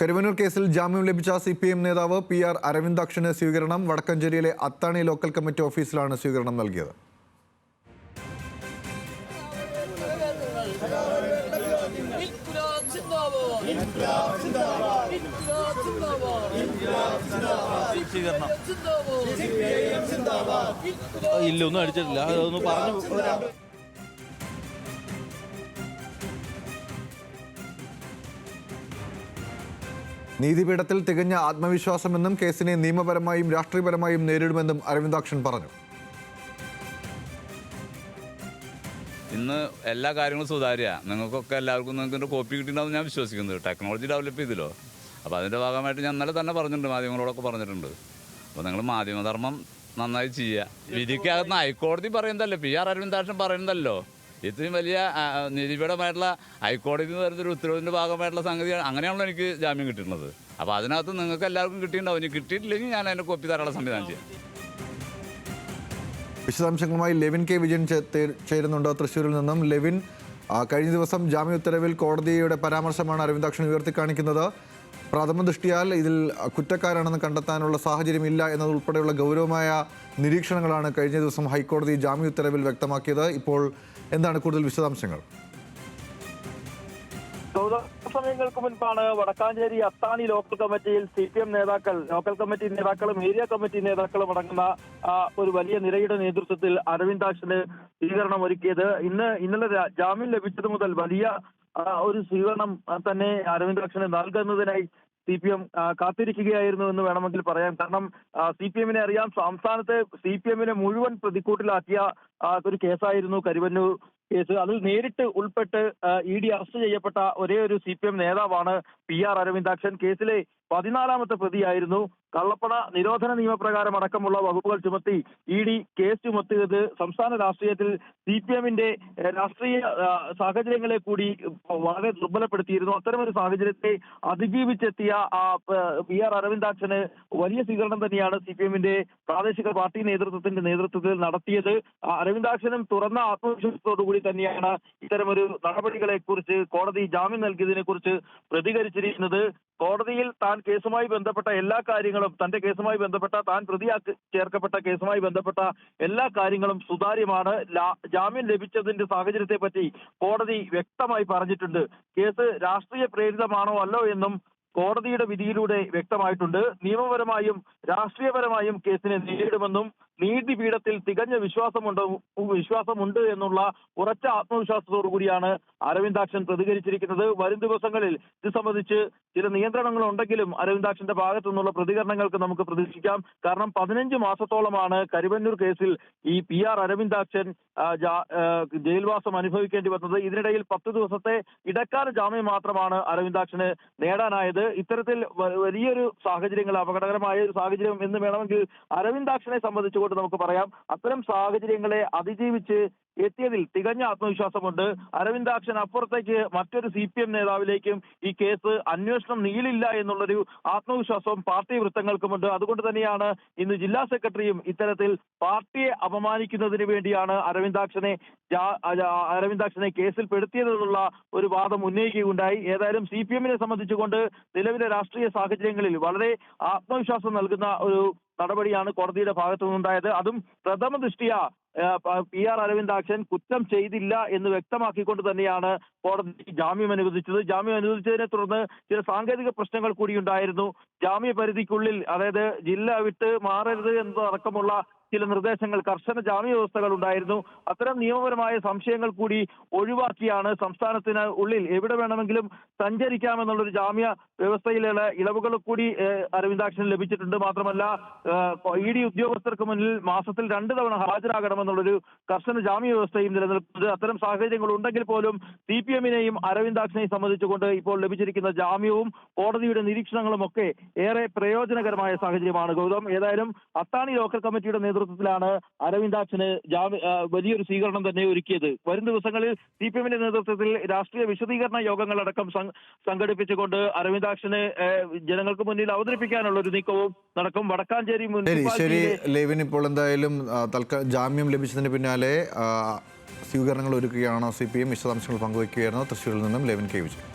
കരുവന്നൂർ കേസിൽ ജാമ്യം ലഭിച്ച സി പി എം നേതാവ് പി ആർ അരവിന്ദാക്ഷന് സ്വീകരണം. വടക്കഞ്ചേരിയിലെ അത്താണി ലോക്കൽ കമ്മിറ്റി ഓഫീസിലാണ് സ്വീകരണം നൽകിയത്. ഇല്ല ഒന്നും അടിച്ചിട്ടില്ല. അതൊന്ന് പറഞ്ഞു നീതിപീഠത്തിൽ തികഞ്ഞ ആത്മവിശ്വാസമെന്നും കേസിനെ നിയമപരമായും രാഷ്ട്രീയപരമായും നേരിടുമെന്നും അരവിന്ദാക്ഷൻ പറഞ്ഞു. ഇന്ന് എല്ലാ കാര്യങ്ങളും സുതാര്യ. നിങ്ങൾക്കൊക്കെ എല്ലാവർക്കും നിങ്ങൾക്ക് കോപ്പി കിട്ടിയിട്ടുണ്ടാവും ഞാൻ വിശ്വസിക്കുന്നത് ടെക്നോളജി ഡെവലപ്പ് ചെയ്തല്ലോ. അപ്പോൾ അതിന്റെ ഭാഗമായിട്ട് ഞാൻ ഇന്നലെ തന്നെ പറഞ്ഞിട്ടുണ്ട് മാധ്യമങ്ങളോടൊക്കെ പറഞ്ഞിട്ടുണ്ട്. അപ്പോൾ നിങ്ങൾ മാധ്യമധർമ്മം നന്നായി ചെയ്യുക. വിധിക്കകത്ത് ഹൈക്കോടതി പറയുന്നതല്ലേ? പി ആർ അരവിന്ദാക്ഷൻ പറയുന്നതല്ലോ. ഇത്രയും വലിയ ആ, നീതിപീഠമായിട്ടുള്ള ഹൈക്കോടതി എന്ന് പറയുന്ന ഒരു ഉത്തരവിന്റെ ഭാഗമായിട്ടുള്ള സംഗതിയാണ് അങ്ങനെയാണല്ലോ എനിക്ക് ജാമ്യം കിട്ടുന്നത് അപ്പോൾ അതിനകത്ത് നിങ്ങൾക്ക് എല്ലാവർക്കും കിട്ടിയിട്ടുണ്ടാവും. ഇനി കിട്ടിയിട്ടില്ലെങ്കിൽ ഞാൻ അതിന്റെ കോപ്പി ധാരാളം സംവിധാനം ചെയ്യാം. വിശദാംശങ്ങളുമായി ലെവിൻ കെ വിജയൻ ചേരുന്നുണ്ട്. തൃശ്ശൂരിൽ നിന്നും ലെവിൻ കഴിഞ്ഞ ദിവസം ജാമ്യ ഉത്തരവിൽ കോടതിയുടെ പരാമർശമാണ് അരവിന്ദാക്ഷൻ ഉയർത്തിക്കാണിക്കുന്നത് പ്രഥമ ദൃഷ്ടിയാൽ ഇതിൽ കുറ്റക്കാരാണെന്ന് കണ്ടെത്താനുള്ള സാഹചര്യമില്ല എന്നതുൾപ്പെടെയുള്ള ഗൗരവമായ നിരീക്ഷണങ്ങളാണ് കഴിഞ്ഞ ദിവസം ഹൈക്കോടതി ജാമ്യ ഉത്തരവിൽ വ്യക്തമാക്കിയത്. ഇപ്പോൾ എന്താണ് കൂടുതൽ വിശദാംശങ്ങൾ? സമയങ്ങൾക്ക് മുൻപാണ് വടക്കാഞ്ചേരി അത്താണി ലോക്കൽ കമ്മിറ്റിയിൽ സി പി എം നേതാക്കൾ ലോക്കൽ കമ്മിറ്റി നേതാക്കളും ഏരിയ കമ്മിറ്റി നേതാക്കളും അടങ്ങുന്ന ഒരു വലിയ നിരയുടെ നേതൃത്വത്തിൽ അരവിന്ദാക്ഷന് സ്വീകരണം ഒരുക്കിയത്. ഇന്ന് ഇന്നലെ ജാമ്യം ലഭിച്ചത് മുതൽ വലിയ ഒരു സ്വീകരണം തന്നെ അരവിന്ദാക്ഷന് നൽകുന്നതിനായി സി പി എം കാത്തിരിക്കുകയായിരുന്നു എന്ന് വേണമെങ്കിൽ പറയാം. കാരണം സി പി എമ്മിനെ അറിയാം സംസ്ഥാനത്തെ സി പി എമ്മിനെ മുഴുവൻ പ്രതിക്കൂട്ടിലാക്കിയ ഒരു കേസായിരുന്നു കരുവന്നൂർ കേസ്. അതിൽ നേരിട്ട് ഉൾപ്പെട്ട് ഇ ഡി അറസ്റ്റ് ചെയ്യപ്പെട്ട ഒരേ ഒരു സി പി എം നേതാവാണ് പി ആർ അരവിന്ദാക്ഷൻ. കേസിലെ പതിനാലാമത്തെ പ്രതിയായിരുന്നു. കള്ളപ്പണ നിരോധന നിയമപ്രകാരം അടക്കമുള്ള വകുപ്പുകൾ ചുമത്തി ഇ ഡി കേസ് ചുമത്തിയത് സംസ്ഥാന രാഷ്ട്രീയത്തിൽ സി പി എമ്മിന്റെ രാഷ്ട്രീയ സാഹചര്യങ്ങളെ കൂടി വളരെ ദുർബലപ്പെടുത്തിയിരുന്നു. അത്തരമൊരു സാഹചര്യത്തെ അതിജീവിച്ചെത്തിയ ആ വി ആർ അരവിന്ദാക്ഷന് വലിയ സ്വീകരണം തന്നെയാണ് സി പി എമ്മിന്റെ പ്രാദേശിക പാർട്ടി നേതൃത്വത്തിന്റെ നേതൃത്വത്തിൽ നടത്തിയത്. അരവിന്ദാക്ഷനും തുറന്ന ആത്മവിശ്വാസത്തോടുകൂടി തന്നെയാണ് ഇത്തരമൊരു നടപടികളെ കുറിച്ച് കോടതി ജാമ്യം നൽകിയതിനെ കുറിച്ച് പ്രതികരിച്ചിരിക്കുന്നത്. കോടതിയിൽ താൻ കേസുമായി ബന്ധപ്പെട്ട എല്ലാ കാര്യങ്ങളും തന്റെ കേസുമായി ബന്ധപ്പെട്ട താൻ പ്രതിയാ ചേർക്കപ്പെട്ട കേസുമായി ബന്ധപ്പെട്ട എല്ലാ കാര്യങ്ങളും സുതാര്യമാണ്. ജാമ്യം ലഭിച്ചതിന്റെ സാഹചര്യത്തെ പറ്റി കോടതി വ്യക്തമായി പറഞ്ഞിട്ടുണ്ട്. കേസ് രാഷ്ട്രീയ പ്രേരിതമാണോ അല്ലോ എന്നും കോടതിയുടെ വിധിയിലൂടെ വ്യക്തമായിട്ടുണ്ട്. നിയമപരമായും രാഷ്ട്രീയപരമായും കേസിനെ നേരിടുമെന്നും നീതിപീഠത്തിൽ തികഞ്ഞ വിശ്വാസമുണ്ട് വിശ്വാസമുണ്ട് എന്നുള്ള ഉറച്ച ആത്മവിശ്വാസത്തോടു കൂടിയാണ് അരവിന്ദാക്ഷൻ പ്രതികരിച്ചിരിക്കുന്നത്. വരും ദിവസങ്ങളിൽ ഇത് സംബന്ധിച്ച് ചില നിയന്ത്രണങ്ങൾ ഉണ്ടെങ്കിലും അരവിന്ദാക്ഷന്റെ ഭാഗത്തു നിന്നുള്ള പ്രതികരണങ്ങൾക്ക് നമുക്ക് പ്രതീക്ഷിക്കാം. കാരണം പതിനഞ്ച് മാസത്തോളമാണ് കരുവന്നൂർ കേസിൽ ഈ പി ആർ അരവിന്ദാക്ഷൻ ജയിൽവാസം അനുഭവിക്കേണ്ടി വന്നത്. ഇതിനിടയിൽ പത്ത് ദിവസത്തെ ഇടക്കാല ജാമ്യം മാത്രമാണ് അരവിന്ദാക്ഷന് നേടാനായത്. ഇത്തരത്തിൽ വലിയൊരു സാഹചര്യങ്ങൾ അപകടകരമായ ഒരു സാഹചര്യം എന്ന് വേണമെങ്കിൽ അരവിന്ദാക്ഷനെ സംബന്ധിച്ചുകൊണ്ട് നമുക്ക് പറയാം. അത്തരം സാഹചര്യങ്ങളെ അതിജീവിച്ച് എത്തിയതിൽ തികഞ്ഞ ആത്മവിശ്വാസമുണ്ട്. അരവിന്ദാക്ഷൻ അപ്പുറത്തേക്ക് മറ്റൊരു സി പി എം നേതാവിലേക്കും ഈ കേസ് അന്വേഷണം നീളില്ല എന്നുള്ളൊരു ആത്മവിശ്വാസവും പാർട്ടി വൃത്തങ്ങൾക്കുമുണ്ട്. അതുകൊണ്ട് തന്നെയാണ് ഇന്ന് ജില്ലാ സെക്രട്ടറിയും ഇത്തരത്തിൽ പാർട്ടിയെ അപമാനിക്കുന്നതിന് വേണ്ടിയാണ് അരവിന്ദാക്ഷനെ അരവിന്ദാക്ഷനെ കേസിൽ പെടുത്തിയതെന്നുള്ള ഒരു വാദം ഉന്നയിക്കുകയുണ്ടായി. ഏതായാലും സി പി എമ്മിനെ സംബന്ധിച്ചുകൊണ്ട് നിലവിലെ രാഷ്ട്രീയ സാഹചര്യങ്ങളിൽ വളരെ ആത്മവിശ്വാസം നൽകുന്ന ഒരു നടപടിയാണ് കോടതിയുടെ ഭാഗത്തു നിന്നുണ്ടായത് അതും പ്രഥമ ദൃഷ്ടിയ പി ആർ അരവിന്ദാക്ഷൻ കുറ്റം ചെയ്തില്ല എന്ന് വ്യക്തമാക്കിക്കൊണ്ട് തന്നെയാണ് കോടതി ജാമ്യം അനുവദിച്ചത്. ജാമ്യം അനുവദിച്ചതിനെ തുടർന്ന് ചില സാങ്കേതിക പ്രശ്നങ്ങൾ കൂടി ഉണ്ടായിരുന്നു. ജാമ്യ പരിധിക്കുള്ളിൽ അതായത് ജില്ല വിട്ട് മാറരുത് എന്നതടക്കമുള്ള ചില നിർദ്ദേശങ്ങൾ കർശന ജാമ്യ വ്യവസ്ഥകൾ ഉണ്ടായിരുന്നു. അത്തരം നിയമപരമായ സംശയങ്ങൾ കൂടി ഒഴിവാക്കിയാണ് സംസ്ഥാനത്തിന് ഉള്ളിൽ എവിടെ വേണമെങ്കിലും സഞ്ചരിക്കാമെന്നുള്ളൊരു ജാമ്യ വ്യവസ്ഥയിലുള്ള ഇളവുകൾ കൂടി അരവിന്ദാക്ഷന് ലഭിച്ചിട്ടുണ്ട്. മാത്രമല്ല ഇ ഡി ഉദ്യോഗസ്ഥർക്ക് മുന്നിൽ മാസത്തിൽ രണ്ട് തവണ ഹാജരാകണമെന്നുള്ളൊരു കർശന ജാമ്യ വ്യവസ്ഥയും നിലനിൽക്കുന്നത് അത്തരം സാഹചര്യങ്ങൾ ഉണ്ടെങ്കിൽ പോലും സി പി എമ്മിനെയും അരവിന്ദാക്ഷനെയും സംബന്ധിച്ചുകൊണ്ട് ഇപ്പോൾ ലഭിച്ചിരിക്കുന്ന ജാമ്യവും കോടതിയുടെ നിരീക്ഷണങ്ങളും ഒക്കെ ഏറെ പ്രയോജനകരമായ സാഹചര്യമാണ്. ഗൗതം ഏതായാലും അത്താണി ലോക്കൽ കമ്മിറ്റിയുടെ നേതൃത്വത്തിലാണ് അരവിന്ദാക്ഷന് വലിയൊരു സ്വീകരണം തന്നെ ഒരുക്കിയത്. വരും ദിവസങ്ങളിൽ സി പി എമ്മിന്റെ നേതൃത്വത്തിൽ രാഷ്ട്രീയ വിശദീകരണ യോഗങ്ങളടക്കം സംഘടിപ്പിച്ചുകൊണ്ട് അരവിന്ദാക്ഷന് ജനങ്ങൾക്ക് മുന്നിൽ അവതരിപ്പിക്കാനുള്ള ഒരു നീക്കവും നടക്കും. വടക്കാഞ്ചേരി ശരി ലേവിൻ ഇപ്പോൾ എന്തായാലും ജാമ്യം ലഭിച്ചതിന് പിന്നാലെ സ്വീകരണങ്ങൾ ഒരുക്കുകയാണോ സി പി എം വിശദാംശങ്ങൾ പങ്കുവയ്ക്കുകയായിരുന്നു? തൃശ്ശൂരിൽ നിന്നും ലെവിൻ കെ വിജയൻ.